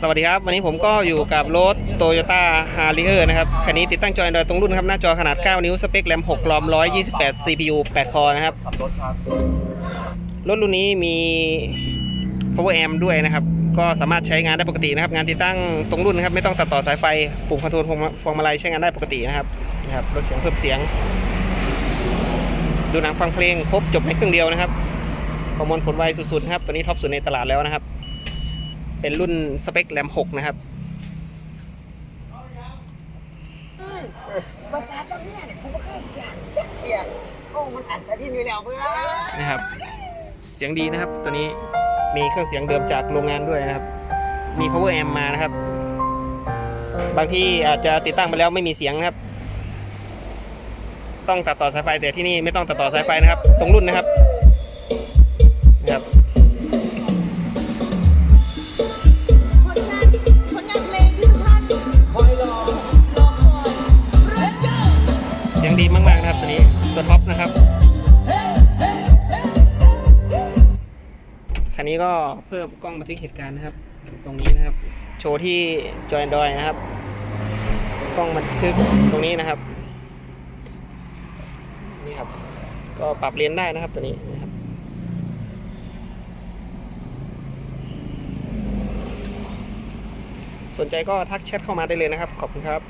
สวัสดีครับ วันนี้ผมก็อยู่กับรถ Toyota Harrier นะครับ คันนี้ติดตั้งจอ Android ตรงรุ่นครับ หน้าจอขนาด 9 นิ้ว สเปคแรม6รอม 128 CPU 8 คอนะครับรถครับ รถรุ่นนี้มี power amp ด้วยนะครับ ก็สามารถใช้งานได้ปกตินะครับ งานติดตั้งตรงรุ่นนะครับ ไม่ต้องตัดต่อสายไฟ ปุ่มคอนโทรลพวงมาพวงมาลัยใช้งานได้ปกตินะครับนะครับลดเสียงเพิ่มเสียง ดูหนังฟังเพลงครบจบในเครื่องเดียวนะครับประมวลผลไวสุดๆนะครับ ตัวนี้ท็อปสุดในตลาดแล้วนะครับ เป็นรุ่นสเปคแรม6นะครับภาษาจำเนี่ยเนี่ยกูไม่เคยอยากจักเทียโอ้มันอัศวินอยู่แล้วเพื่อนนะครับ เสียงดีนะครับ ตัวนี้มีเครื่องเสียงเดิมจากโรงงานด้วยนะครับ มี power amp มานะครับ บางที่อาจจะติดตั้งไปแล้วไม่มีเสียงนะครับ ต้องตัดต่อสายไฟแต่ที่นี่ไม่ต้องตัดต่อสายไฟนะครับ ตรงรุ่นนะครับนะครับ นนี้ก็เพิ่มกล้องบันทึกเหตุการณ์นะครับ ตรงนี้นะครับ โชว์ที่จอย Android นะครับ กล้องบันทึกตรงนี้นะครับ นี่ครับ ก็ปรับเลนได้นะครับตัวนี้นะครับสนใจก็ทักแชทเข้ามาได้เลยนะครับ ขอบคุณครับ